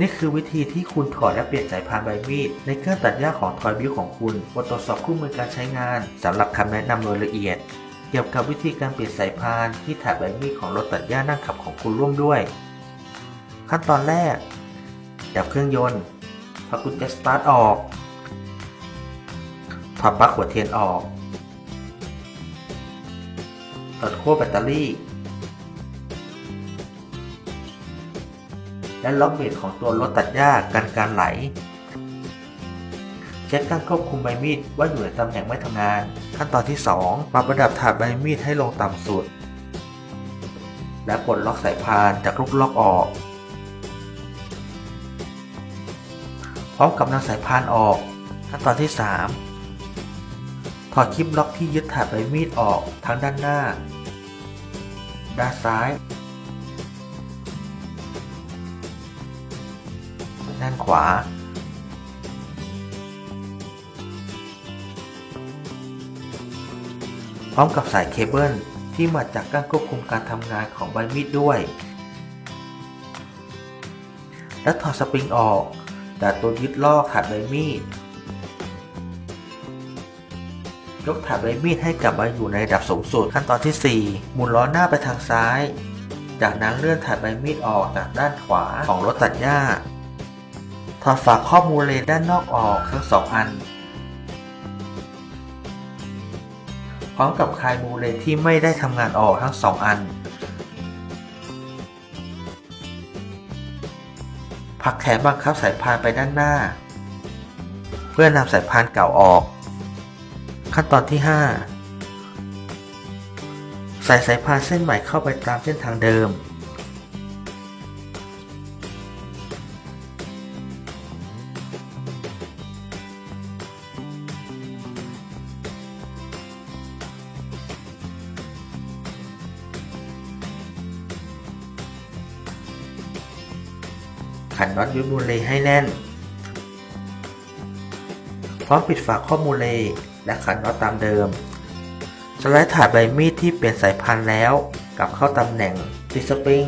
นี่คือวิธีที่คุณถอดและเปลี่ยนสายพานใบมีด ในเครื่องตัดหญ้าของทอยบิวของคุณบนตรวจสอบคู่มือการใช้งานสำหรับคำแนะนำโดยละเอียด เกี่ยวกับวิธีการเปลี่ยนสายพานที่ถาดใบมีดของรถตัดหญ้านั่งขับของคุณร่วมด้วย ขั้นตอนแรก ดับเครื่องยนต์ถอกุญแจสตาร์ทออกถอดปลั๊กหัวเทียนออกถอดขั้วแบตเตอรี่ และล็อกเบรกของตัวรถตัดหญ้ากันการไหลเช็คการควบคุมใบมีดว่าอยู่ในตำแหน่งไม่ทำงาน ขั้นตอนที่ 2 ปรับระดับถาดใบมีดให้ลงต่ำสุด และปลดล็อกสายพานจากลูกล็อกออกพร้อมกับนำสายพานออก ขั้นตอนที่ 3 ถอดคลิปล็อกที่ยึดถาดใบมีดออกทั้งด้านหน้า ด้านซ้าย ด้านขวา พร้อมกับสายเคเบิลที่มาจากการควบคุมการทำงานของใบมีดด้วย และถอดสปริงออกจากตัวยึดลอกถาดใบมีด ยกถาดใบมีดให้กลับมาอยู่ในระดับสูงสุดขั้นตอนที่ 4 หมุนล้อหน้าไปทางซ้าย จากนั้นเลื่อนถาดใบมีดออกจากด้านขวาของรถตัดหญ้า อดฝาครอมูลเลนด้านนอกออกทั้งสองอัน พร้อมกับคลายมูลเลนที่ไม่ได้ทำงานออกทั้งสองอัน ผักแขนบังคับสายพานไปด้านหน้า เพื่อนำสายพานเก่าออก ขั้นตอนที่ 5 ใส่สายพานเส้นใหม่เข้าไปตามเส้นทางเดิม ขันน็อตยึดมูลเลให้แน่น พร้อมปิดฝาข้อมูลเลและขันน็อตตามเดิมสไลด์ถาดใบมีดที่เปลี่ยนสายพันธุ์แล้ว กลับเข้าตำแหน่งติสปริง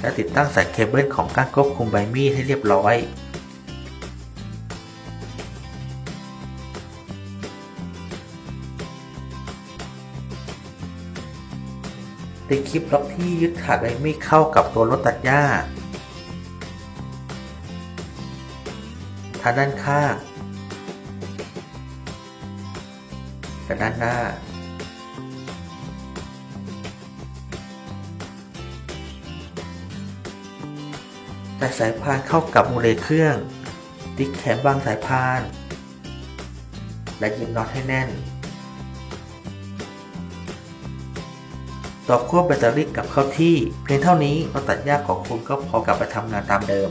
และติดตั้งสายเคเบิลของการควบคุมใบมีดให้เรียบร้อย ติดคลิปล็อกที่ยึดถาดใบมีดเข้ากับตัวรถตัดหญ้าทางด้านข้างและด้านหน้าใส่สายพานเข้ากับมูเลเครื่อง ติดแขนบางสายพาน และยึดน็อตให้แน่น ต่อขั้วแบตเตอรี่กลับเข้าที่ เพียงเท่านี้เราตัดหญ้าของคุณก็พอกลับไปทำงานตามเดิม